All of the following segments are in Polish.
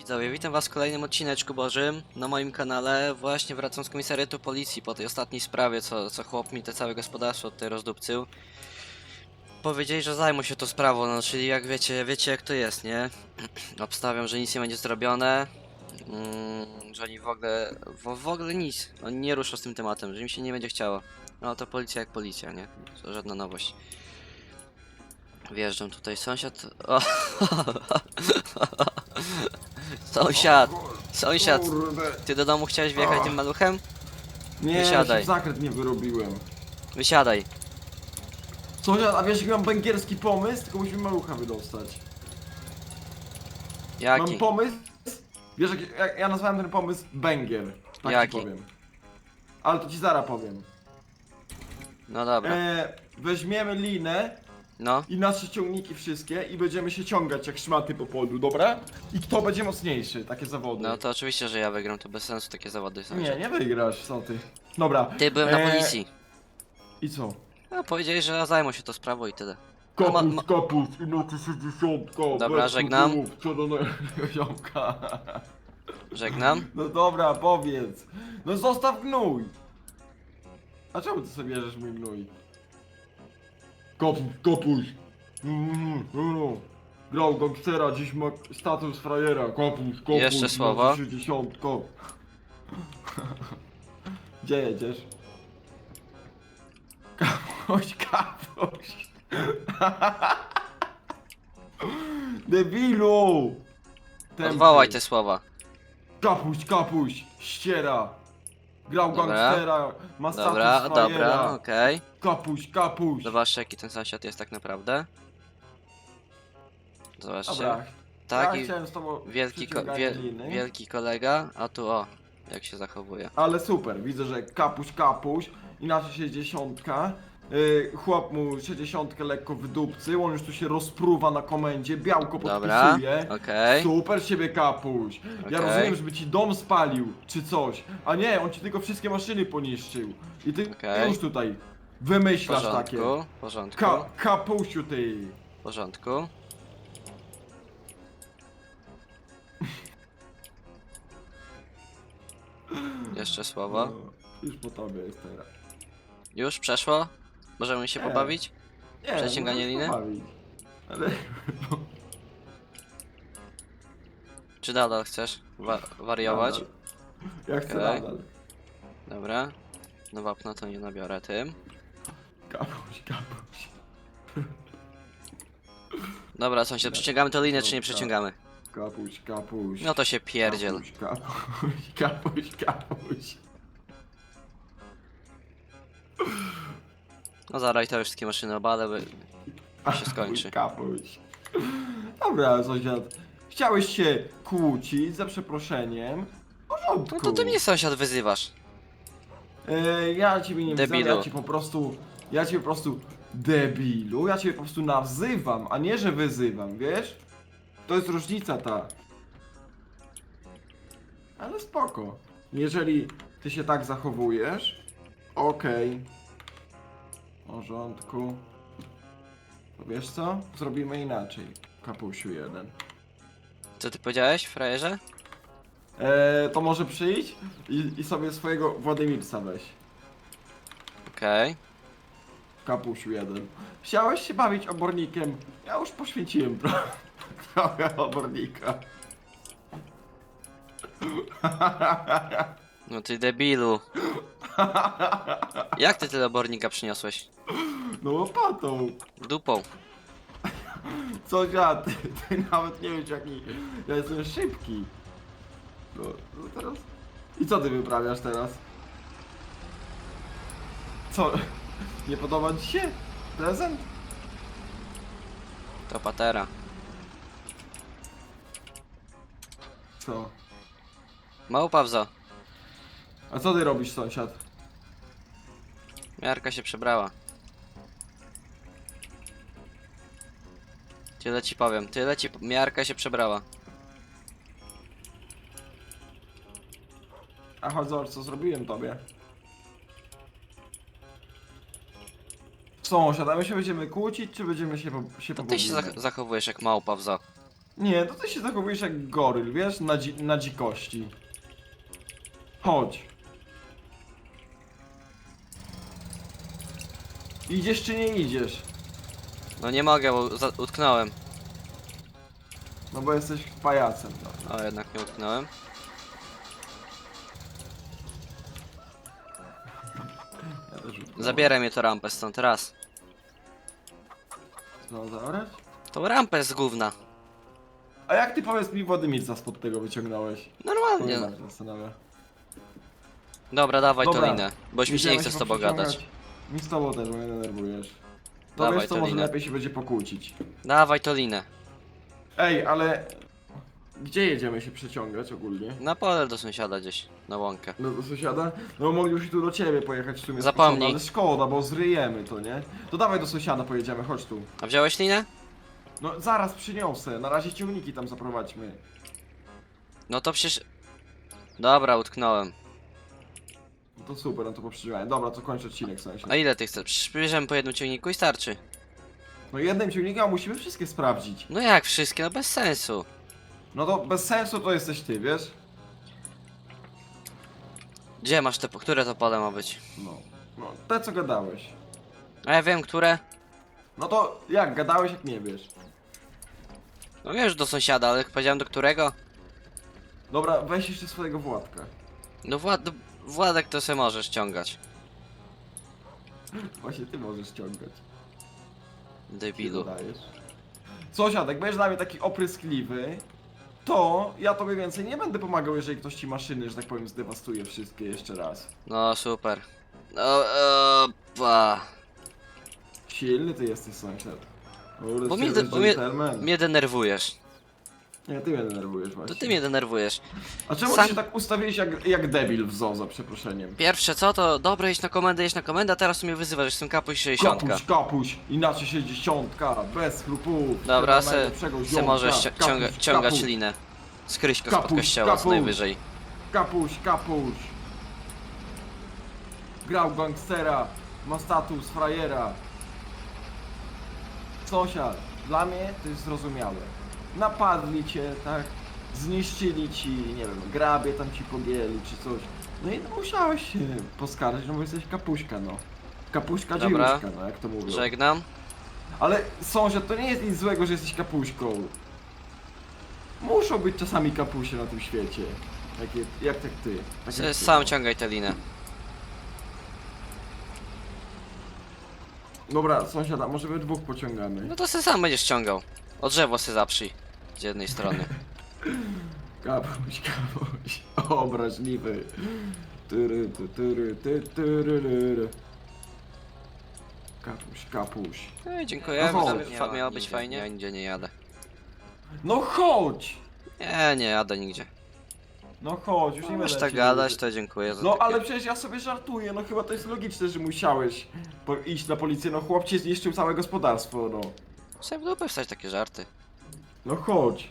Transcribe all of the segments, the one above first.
Widzowie, witam was w kolejnym odcineczku Bożym na moim kanale. Właśnie wracam z komisariatu policji po tej ostatniej sprawie, co, co chłop mi te całe gospodarstwo tutaj rozdupcył. Powiedzieli, że zajmą się tą sprawą, no czyli jak wiecie, wiecie jak to jest, nie? Obstawiam, że nic nie będzie zrobione, mm, że oni w ogóle, w, w ogóle nic, oni nie ruszą z tym tematem, że im się nie będzie chciało. No to policja jak policja, nie? To żadna nowość. Wjeżdżam tutaj sąsiad. O. Sąsiad, sąsiad, Kurde. ty do domu chciałeś wjechać tym maluchem? Nie, Wysiadaj. się w zakręt nie wyrobiłem. Wysiadaj. Sąsiad, a wiesz jaki mam węgierski pomysł? Tylko musimy malucha wydostać. Jaki? Mam pomysł? Wiesz, jak, jak ja nazwałem ten pomysł Węgier. Tak Jaki? ci powiem. Ale to ci zaraz powiem. No dobra. E, weźmiemy linę No, i nasze ciągniki wszystkie i będziemy się ciągać jak szmaty po polu, dobra? I kto będzie mocniejszy? Takie zawody. no to oczywiście, że ja wygram, to bez sensu takie zawody sąsiad. Nie, nie wygrasz, co ty. Dobra. Ty byłem na e, policji. I co? No powiedzieli, że zajmą się to sprawą i tyle. Kapus, ma- ma- kapus, i nocy 60. Dobra, żegnam. Co do ziomka. Żegnam. No dobra, powiedz. No zostaw gnój. A czemu ty sobie bierzesz mój gnój? Kapus, kapus. Mm, no, no. Grał gangstera, dziś ma status frajera. Kapus, kapus. Jeszcze słowo. 60. Gdzie jedziesz? Kapuś, kapuś. Debilu! Odwołaj te słowa. Kapuś, kapuś, ściera. Grał Dobra. gangstera, Dobra, dobra, okej. Kapuś, kapuś. Zobaczcie jaki ten sąsiad jest tak naprawdę. Zobaczcie. Dobra, Tak ja i chciałem z tobą wielki, ko wie liny, wielki kolega, a tu o, jak się zachowuje. Ale super, widzę, że kapuś, kapuś, inaczej 60. Yy, chłop mu 60 lekko wydupcy, on już tu się rozpruwa na komendzie, białko Dobra, podpisuje. okej. Super z ciebie kapuś. Ja Okej. rozumiem, żeby ci dom spalił, czy coś. A nie, on ci tylko wszystkie maszyny poniszczył. I ty Okej. już tutaj W wymyślasz takie. porządku, w porządku, Ka kapusiu ty. w porządku. Jeszcze słowo. No, już po tobie jest teraz. Już przeszło? Możemy się Nie. pobawić? Nie, Przeciąganie możesz liny? pobawić. Ale Czy nadal chcesz wa wariować? Ja chcę Okej. nadal. Dobra. No wapna to nie nabiorę tym. Kapuś, kapuś. Dobra, sąsiad, przeciągamy to linę, czy nie przeciągamy? Kapuś, kapuś. No to się pierdziel. Kapuś, kapuś, kapuś, kapuś. No zaraz to już wszystkie maszyny obalę, by... się skończy. Kapuś. Dobra, sąsiad. Chciałeś się kłócić, za przeproszeniem. W porządku. No to ty mnie sąsiad wyzywasz. E, ja ciebie nie Debilu. wzywam, ja cię po prostu... Ja cię po prostu... Debilu, ja cię po prostu nawzywam, a nie, że wyzywam, wiesz? To jest różnica ta. Ale spoko. Jeżeli ty się tak zachowujesz, okej. Porządku. To wiesz co? Zrobimy inaczej. Kapusiu jeden. Co ty powiedziałeś, frajerze? Eee, to może przyjść i, i sobie swojego Władimirca weź. Okej. Kapusiu jeden. Chciałeś się bawić obornikiem? Ja już poświęciłem tro- trochę obornika. No ty debilu. Jak ty tyle obornika przyniosłeś? No łopatą. Dupą. Co ja, ty, ty nawet nie wiesz jaki ja jestem szybki. No, no teraz... I co ty wyprawiasz teraz? Co? Nie podoba ci się? Prezent? To patera. Co? Małpa wzo. A co ty robisz sąsiad? Miarka się przebrała. Tyle ci powiem, tyle ci... Miarka się przebrała. A zobacz co zrobiłem tobie. Sąsiad, a my się będziemy kłócić, czy będziemy się, po, się To ty się zach zachowujesz jak małpa wzo. Nie, to ty się zachowujesz jak goryl, wiesz? Na, dzi na dzikości. Chodź. Idziesz czy nie idziesz? No nie mogę, bo za- utknąłem. No bo jesteś pajacem. No. O, jednak nie utknąłem. Ja też utknąłem. Zabieraj mnie to rampę stąd, raz. No zabrać? Tą rampę z gówna. A jak ty powiedz mi Władimira spod tego wyciągnąłeś? Normalnie. Powiem, się zastanawia. Dobra, dawaj Dobra. to linę, bo już mi się nie chce z tobą gadać. Mi z tobą też, bo mnie denerwujesz. To Dawaj wiesz co, to może linę. lepiej się będzie pokłócić. Dawaj to linę. Ej, ale... Gdzie jedziemy się przeciągać ogólnie? Na pole do sąsiada gdzieś, na łąkę. No do sąsiada? No moglibyśmy tu do ciebie pojechać w sumie z Zapomnij. początku, ale szkoda, bo zryjemy to, nie? To dawaj do sąsiada pojedziemy, chodź tu. A wziąłeś linę? No zaraz przyniosę, na razie ciągniki tam zaprowadźmy. No to przecież... Dobra, utknąłem. No to super, no to poprzedziełem. Dobra, to kończę odcinek sąsiad. A ile ty chcesz? Przecież bierzemy po jednym ciągniku i starczy. No jednym ciągnikiem, a musimy wszystkie sprawdzić. No jak wszystkie? No bez sensu. No to bez sensu to jesteś ty, wiesz? Gdzie masz te... po- Które to pole ma być? No. No, te co gadałeś. A ja wiem, które. No to jak, gadałeś jak nie wiesz. No wiesz, do sąsiada, ale powiedziałem do którego? Dobra, weź jeszcze swojego Władka. No Wład... Władek to se możesz ściągać. Właśnie ty możesz ściągać. Debilu. Dajesz. Jak będziesz dla mnie taki opryskliwy, to ja tobie więcej nie będę pomagał, jeżeli ktoś ci maszyny, że tak powiem, zdewastuje wszystkie jeszcze raz. No super. No, opa. Silny ty jesteś, sąsiad. Bo mnie, de- bo mnie, gentleman. mnie denerwujesz. Nie, ty mnie denerwujesz właśnie. To ty mnie denerwujesz. A czemu Sam- ty się tak ustawiłeś jak, jak debil w zoo, za przeproszeniem? Pierwsze co to, dobra, iść na komendę, iść na komendę, a teraz mnie wyzywasz, jestem kapuś 60. Kapuś, kapuś, inaczej się dziesiątka, bez skrupów. Dobra, se, najlepszego se ziomka. możesz cia- Kapuś, ciąga, ciągać kapuś, linę. Skryś go spod Kapuś, kościoła co kapuś. najwyżej. Kapuś, kapuś. Grał gangstera, ma status frajera. Sąsiad, dla mnie to jest zrozumiałe. Napadli cię, tak? Zniszczyli ci, nie wiem, grabie tam ci pogięli czy coś. No i no, musiałeś się poskarżyć, no bo jesteś kapuśka, no. Kapuśka Dobra. no jak to mówią. Żegnam. Ale sąsiad, to nie jest nic złego, że jesteś kapuśką. Muszą być czasami kapusie na tym świecie. Takie, jak tak ty. Tak jak ty, sam no. ciągaj tę linę. Dobra, sąsiada, może we dwóch pociągamy. No to se sam będziesz ciągał. O drzewo se zaprzyj. Z jednej strony. Kapuś, kapuś. Obraźliwy. Tyry, ty, tyry, ty, tyry, ryry. Kapuś, kapuś. No i dziękuję, No fa- chodź. fa- miało być fajnie. Ja nigdzie nie jadę. No chodź! Nie, nie jadę nigdzie. No chodź, już nie będę tak ci gadać, to dziękuję za No takie- ale przecież ja sobie żartuję, no chyba to jest logiczne, że musiałeś po iść na policję, no chłop ci zniszczył całe gospodarstwo, no. Sobie w dupę wstać takie żarty. No chodź,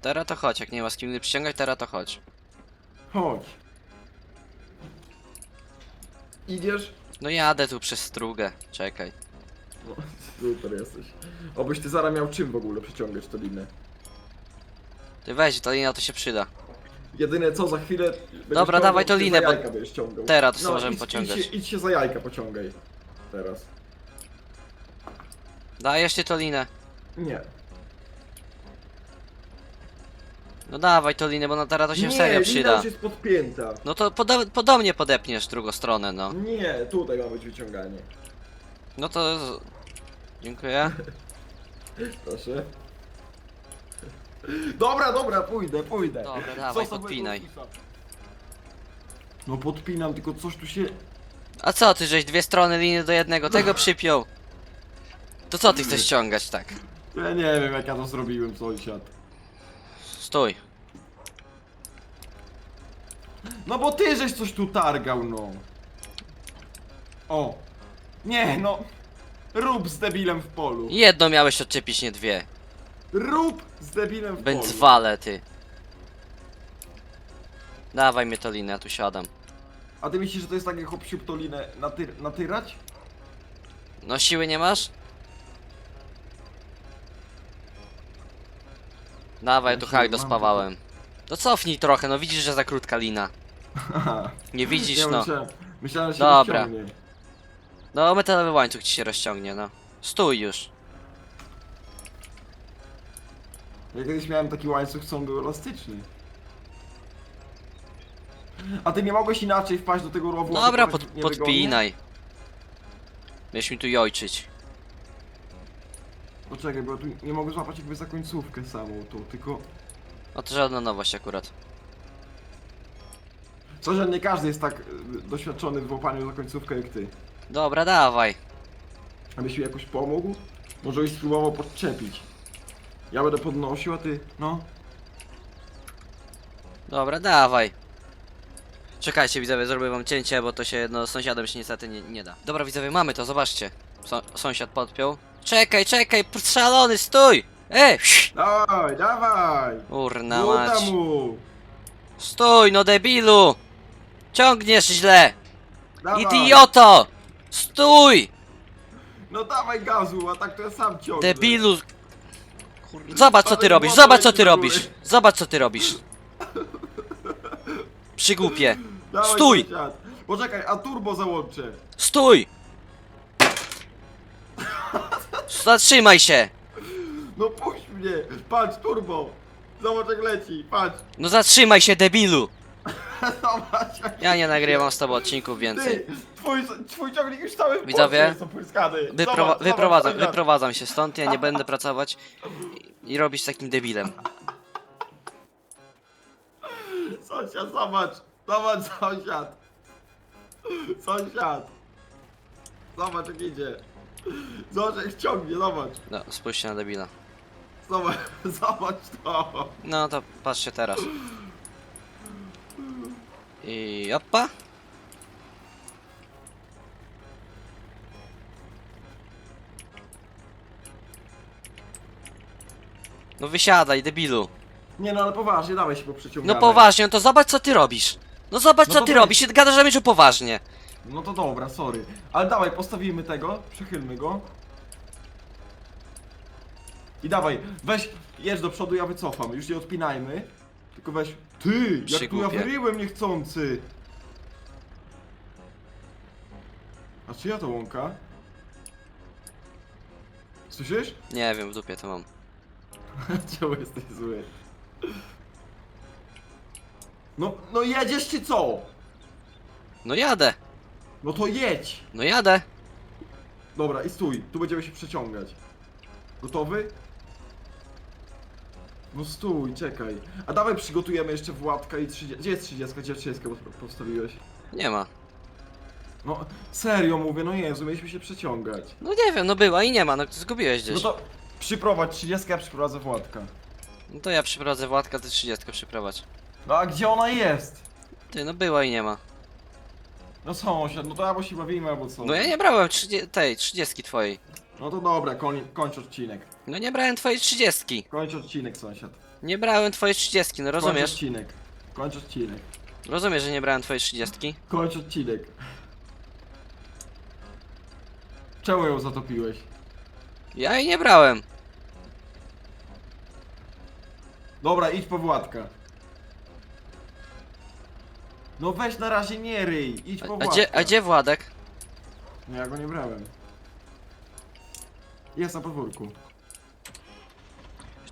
Teraz to chodź, jak nie ma z kim przyciągać, teraz to chodź. chodź. Idziesz? No jadę tu przez strugę, czekaj. No, super jesteś. Obyś ty zaraz miał czym w ogóle przyciągać to linę. Ty weź, ta lina to się przyda. Jedyne co, za chwilę... będziesz Dobra, dawaj to ty za linę, bo jajka będziesz ciągał. teraz to sobie no, możemy idź, pociągać. Idź, się- idź się za jajka pociągaj. Teraz. Dajesz ty to linę. Nie. No dawaj to linę, bo na teraz to się nie, serio przyda. już jest podpięta. No to podo podobnie podepniesz drugą stronę, no. Nie, tutaj ma być wyciąganie. No to... Dziękuję. Proszę. Dobra, dobra, pójdę, pójdę. Dobra, dawaj, podpinaj. No podpinam, tylko coś tu się... A co ty, żeś dwie strony liny do jednego, tego przypiął. To co ty chcesz ściągać tak? Ja nie wiem jak ja to zrobiłem, sąsiad. Stój. No bo ty żeś coś tu targał, no. O. Nie, no. Rób z debilem w polu. Jedno miałeś odczepić, nie dwie. Rób z debilem w polu. Będzwale ty. Dawaj mnie to linę, ja tu siadam. A ty myślisz, że to jest takie hop siup to linę naty natyrać? No siły nie masz? Dawaj, Ja tu się hak mam dospawałem. No cofnij trochę, no widzisz, że za krótka lina. Nie widzisz, Ja no. myślałem, myślałem, że się Dobra. rozciągnie. No, metalowy łańcuch ci się rozciągnie, no. Stój już. Ja kiedyś miałem taki łańcuch, co on był elastyczny. A ty nie mogłeś inaczej wpaść do tego rowu? Dobra, tak pod, niewygodnie? podpinaj. Będziesz mi tu jojczyć. Poczekaj, bo ja tu nie mogę złapać jakby za końcówkę samą tą, tylko... No to żadna nowość akurat. Co, że nie każdy jest tak y, doświadczony w łapaniu za końcówkę jak ty. Dobra, dawaj. Abyś mi jakoś pomógł? Może byś spróbował podczepić. Ja będę podnosił, a ty... no... Dobra, dawaj. Czekajcie widzowie, zrobię wam cięcie, bo to się no, z sąsiadem się niestety nie, nie da. Dobra widzowie, mamy to, zobaczcie. Są sąsiad podpiął. Czekaj, czekaj, szalony, stój! Ej! Dawaj, dawaj! Urna mać. mu! Stój, no debilu! Ciągniesz źle! Dawaj! Idioto! Stój! No dawaj gazu, a tak to ja sam ciągnę. Debilu! Zobacz co ty robisz, zobacz co ty robisz! Zobacz co ty robisz! Przygłupie! Dawaj, Stój! sąsiad. Poczekaj, a turbo załączę. Stój! Zatrzymaj się! No puść mnie! Patrz, turbo! Zobacz jak leci, patrz! No zatrzymaj się debilu! Zobacz jak... Ja nie nagrywam z tobą odcinków więcej. Ty, twój, twój ciągnik już cały w Widzowie, Polsce jest opryskany. Wyprowa Zobacz, wyprowadzam, zobacz, wyprowadzam się stąd, ja nie będę pracować i, i robić takim debilem. Sąsiad, zobacz! Zobacz, sąsiad! Sąsiad! Zobacz jak idzie. Zobacz jak ciągnie, zobacz. No, spójrzcie na debila. Zobacz, zobacz to. No to patrzcie teraz. I opa. No wysiadaj, debilu. Nie no, ale poważnie, dawaj się No poprzeciągamy. poważnie, no to zobacz co ty robisz. No zobacz No co to ty weź. robisz, gadasz że że poważnie. No to dobra, sorry. Ale dawaj, postawimy tego, przechylmy go. I dawaj, weź, jedź do przodu, ja wycofam, już nie odpinajmy. Tylko weź, ty, jak tu ja Przygłupie. wyryłem niechcący. A czy ja to łąka? Słyszysz? Nie wiem, w dupie to mam. Czemu jesteś zły? No, no jedziesz czy co? No jadę, No to jedź! no jadę. Dobra, i stój, tu będziemy się przeciągać. Gotowy? No stój, czekaj. A dawaj przygotujemy jeszcze Władka i 30. Gdzie jest 30? Gdzie 30 postawiłeś? Nie ma. No serio mówię, no Jezu, mieliśmy się przeciągać. No nie wiem, no była i nie ma, no zgubiłeś No gdzieś. to przyprowadź 30, ja przyprowadzę Władka. No to ja przyprowadzę Władka, ty 30 przyprowadź. No a gdzie ona jest? Ty, no była i nie ma. No sąsiad, no to albo się bawimy, albo co? No ja nie brałem 30, tej 30 twojej. No to dobra, koń, kończ odcinek. No nie brałem twojej 30. Kończ odcinek, sąsiad. Nie brałem twojej 30, no Kończ rozumiesz? odcinek. Kończ odcinek. Rozumiesz, że nie brałem twojej 30? Kończ odcinek. Czemu ją zatopiłeś? Ja jej nie brałem. Dobra, idź po Władka. No weź na razie nie ryj, idź po A, a, Władka. gdzie, a gdzie Władek? No ja go nie brałem. Jest na podwórku.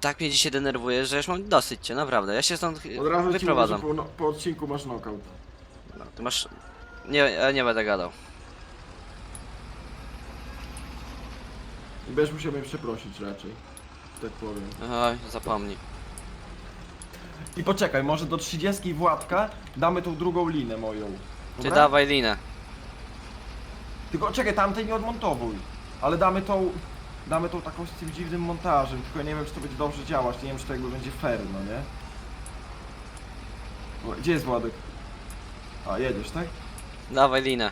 Tak mnie dzisiaj denerwuje, że już mam dosyć cię, naprawdę. Ja się stąd Od razu ci mówię, że wyprowadzam. po, no, po odcinku masz knockout. No, ty masz... Nie, ja nie będę gadał. I będziesz musiał mnie przeprosić raczej. Tak powiem. Oj, zapomnij. I poczekaj, może do 30 Władka damy tą drugą linę moją. Ty Dobra? dawaj linę. Tylko czekaj, tamtej nie odmontowuj. Ale damy tą. Damy tą taką z tym dziwnym montażem, tylko ja nie wiem czy to będzie dobrze działać, nie wiem czy to jakby będzie fair, no nie? Gdzie jest Władek? A, jedziesz, tak? Dawaj linę.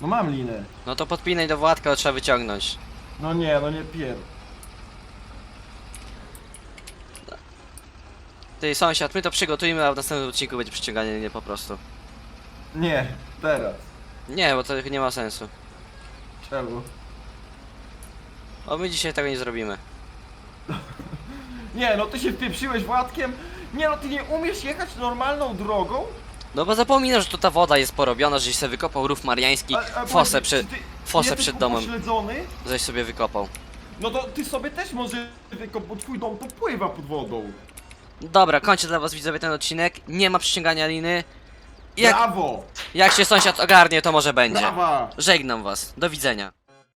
No mam linę. No to podpinaj do Władka, trzeba wyciągnąć. No nie, no nie pier... Ty sąsiad, my to przygotujmy, a w następnym odcinku będzie przyciąganie linie po prostu. Nie, teraz. Nie, bo to nie ma sensu. Czemu? O, my dzisiaj tego nie zrobimy. Nie Nie no, ty się wpieprzyłeś Władkiem? Nie no, ty nie umiesz jechać normalną drogą? No bo zapominasz, że tu ta woda jest porobiona, żeś sobie wykopał rów mariański, fosę, przy, ty fosę jesteś przed domem, upośledzony? żeś sobie wykopał. No to ty sobie też może tylko, bo twój dom to pływa pod wodą. Dobra, kończę dla was widzowie ten odcinek, nie ma przyciągania liny. Jak, Brawo! jak się sąsiad ogarnie, to może będzie. Brawa! Żegnam was, do widzenia.